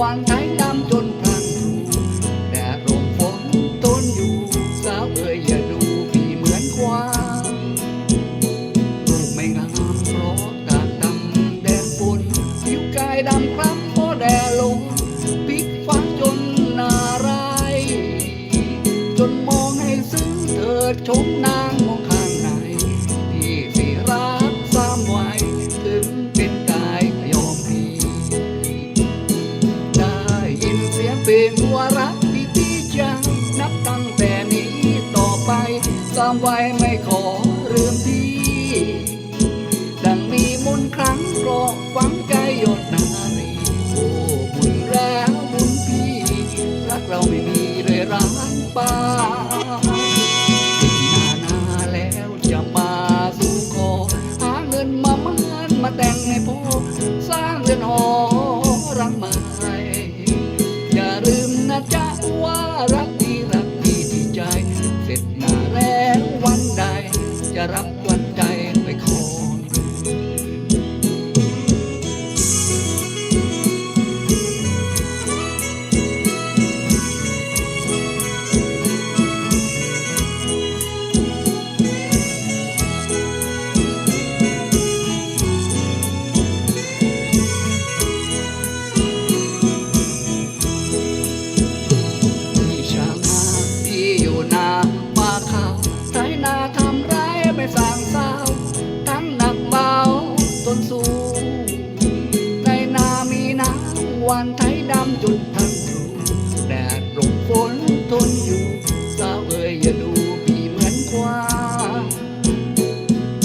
วางไถดำจนพลังดูแดดลมฝนต้นอยู่ สาวเอ๋ยอย่าดูพี่เหมือนควางลูไม่งามเพราะตาดำแดดฝนผิวกายดำคล้ำเพราะแดดลงปิกฟ้าจนนาราย จนมองให้ซึ้งเถิดชมนางมอง สา จ ดำจุดทันทรูแดดลมฝนทนอยู่สาวเอ่ยอย่าดูพี่เหมือนควา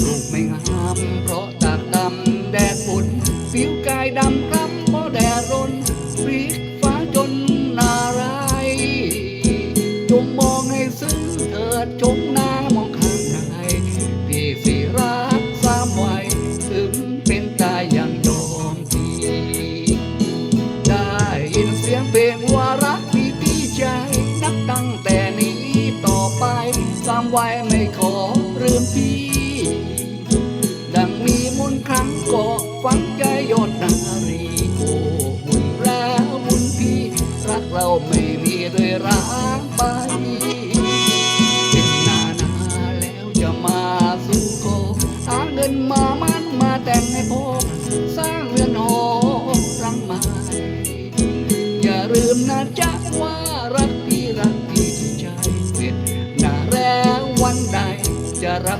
ลูกไม่งามเพราะตากดำแดดฝนผิวกายดำคล้ำเพราะแดดรนพริกฟ้าจนนารายจงมองให้ซึ้งเถิดชมหน้ามอง ไว้ไม่ขอเรื่มพี่ ดังมีมุนครั้งก็ฝังใจยอดนารีโอ้บุญแล้วบุญพี่ รักเราไม่มีเลยร้างไปเป็นนานาแล้วจะมาสู่ขอหาเงินมามันมาแต่งให้พ่อสร้างเรือนหอรังไม้อย่าลืมนะจ๊ะว่า รั